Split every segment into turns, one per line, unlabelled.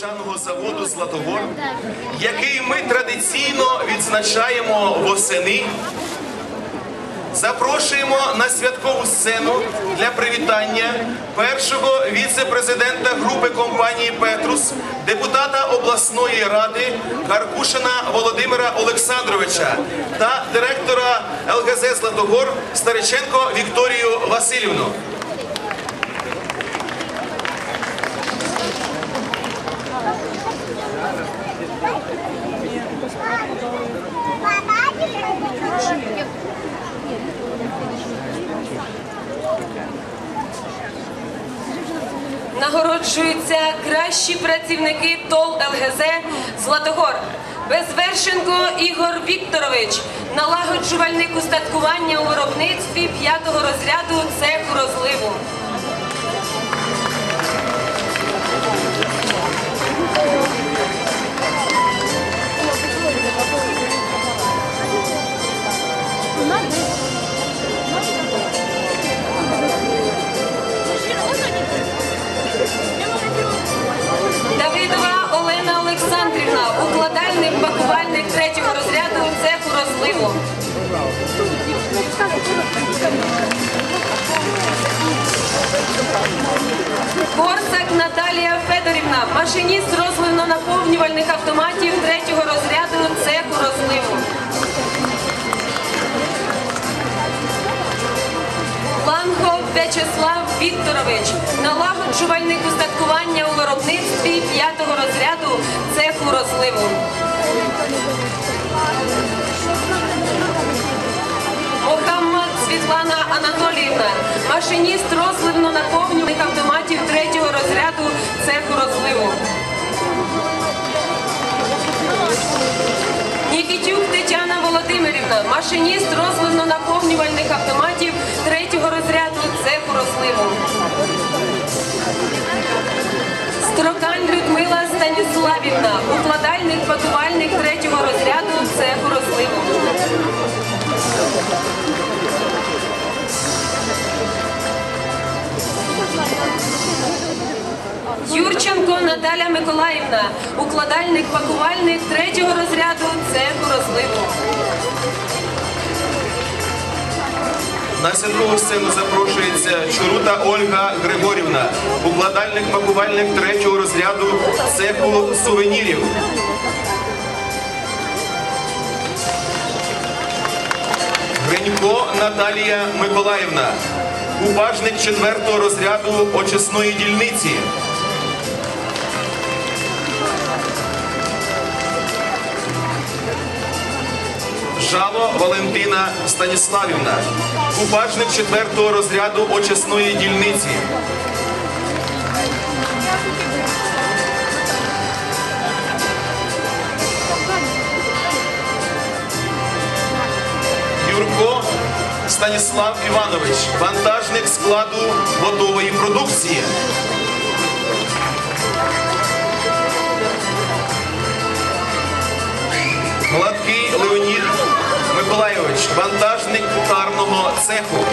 гречаного заводу Златогор, який ми традиційно відзначаємо восени. Запрошуємо на святкову сцену для привітання першого віце-президента групи компанії Петрус, депутата обласної ради Каркушина Володимира Олександровича та директора ЛГЗ Златогор Стариченко Вікторію Васильівну.
Нагороджуються кращі працівники ТОЛ ЛГЗ Златогор. Безвершенко Ігор Вікторович, налагоджувальник устаткування у виробництві п'ятого розряду цеху розливу. Корсак Наталія Федорівна, машиніст розливно-наповнювальних автоматів третього розряду цеху розливу. Ланго В'ячеслав Вікторович, налагоджувальник устаткування у виробництві п'ятого розряду цеху розливу. Мохаммад Світлана Анатоліївна, машиніст розливно-наповнювальних автоматів третього розряду цеху розливу. Нікітюк Тетяна Володимирівна, машиніст розливно-наповнювальних автоматів третього розряду цеху розливу. Строкань Людмила Станіславівна, укладальник, пакувальник Юрченко Наталя Миколаївна, укладальник, пакувальник третього розряду цеху розливу.
На святкову сцену запрошується Чорута Ольга Григорівна, укладальник пакувальник третього розряду цеху сувенірів. Гринько Наталія Миколаївна, купажник четвертого розряду очисної дільниці. Жало Валентина Станіславівна, купажник четвертого розряду очисної дільниці. Юрко Станіслав Іванович, вантажник складу готової продукції. Миколайович, вантажник кутарного цеху.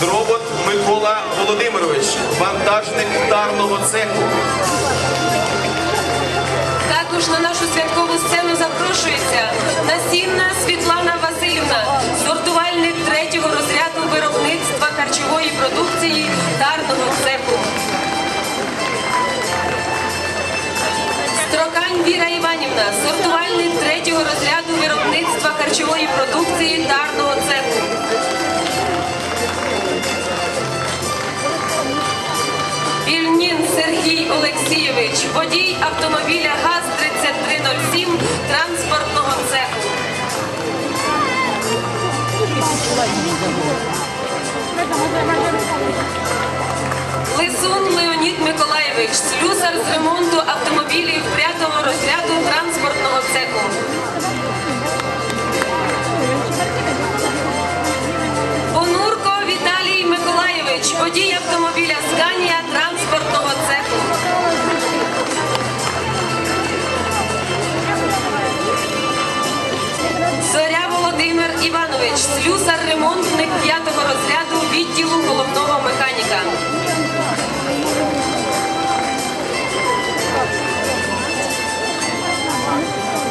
Дробот Микола Володимирович, вантажник кутарного цеху.
Також на нашу святкову сцену запрошується Насінна Світлана Васильівна, Віра Іванівна, сортувальник третього розряду виробництва харчової продукції тарного цеху. Вільнін Сергій Олексійович, водій автомобіля ГАЗ-3307 транспортного цеху. Лисун Миколаєвич, слюсар з ремонту автомобілів п'ятого розряду транспортного цеху. Понурко Віталій Миколаєвич, водій автомобіля Сканія транспортного цеху. Зоря Володимир Іванович. Слюсар-ремонтник 5 розряду відділу головного механіка.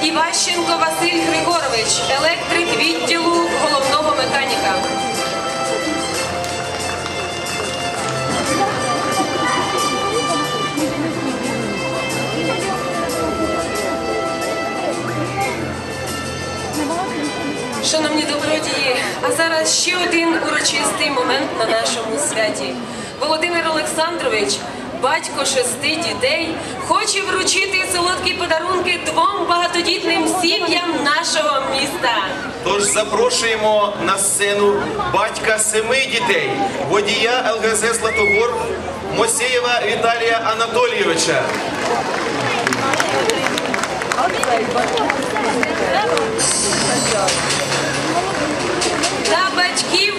Іващенко Василь Григорович, електрик відділу головного механіка. Шановні добродії, а зараз ще один урочистий момент на нашому святі. Володимир Олександрович, батько шести дітей, хоче вручити солодкі подарунки двом багатодітним сім'ям нашого міста.
Тож запрошуємо на сцену батька семи дітей, водія ЛГЗ Златогор Мосєєва Віталія Анатолійовича.
Та батьків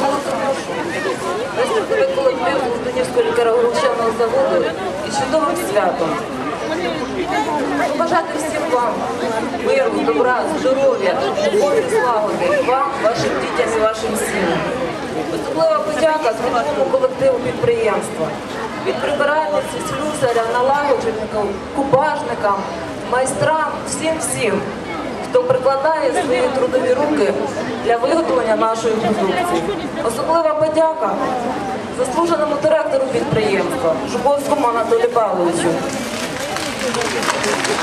суботу виступили Володимирського заводу із чудовим святом. Побажати всім вам миру, добра, здоров'я, любові, злагоди, вам, вашим дітям і вашим сім'ям. Особлива подяка трудовому колективу підприємства. Від прибиральниці, слюсаря, налагодженників, кубажникам, майстрам, всім-всім, хто прикладає свої трудові руки для виготовлення нашої продукції. Особлива подяка заслуженому директору підприємства Жуковському Анатолію Павловичу.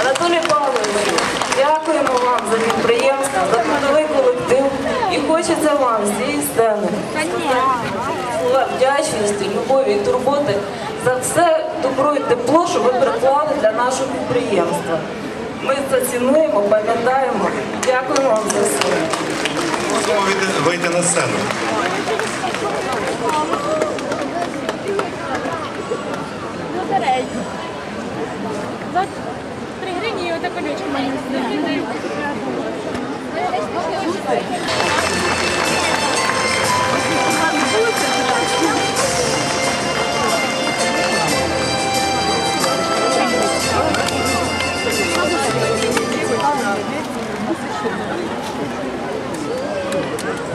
Анатолій Павловичу, дякуємо вам за підприємство, за трудовий колектив і хочеться вам з цієї сцени слова вдячності, любові і турботи за все добро і тепло, що ви приклали для нашого підприємства. Ми це цінуємо, пам'ятаємо. Дякуємо вам за все.
Можемо вийти- на сцену.
За три гривні і ота колючка мені.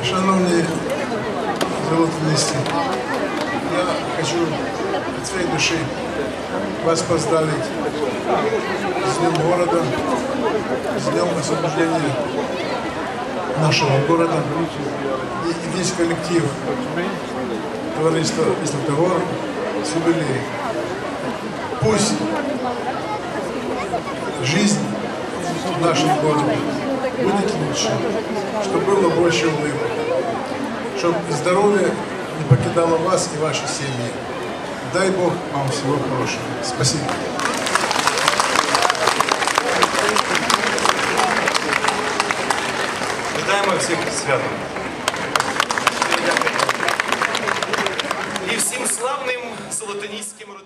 Шановні золотоносці, я хочу от своей души вас поздравить с Днем города, с Днем освобождения нашего города. И весь коллектив товариства Истотовар с юбилеем. Пусть жизнь в нашем городе будет лучше, чтобы было больше улыбок, чтобы здоровье не покидало вас и ваши семьи. Дай Бог вам всего хорошего. Спасибо.
Вітаємо всіх з святом.
І всім славним золотоніським родинам.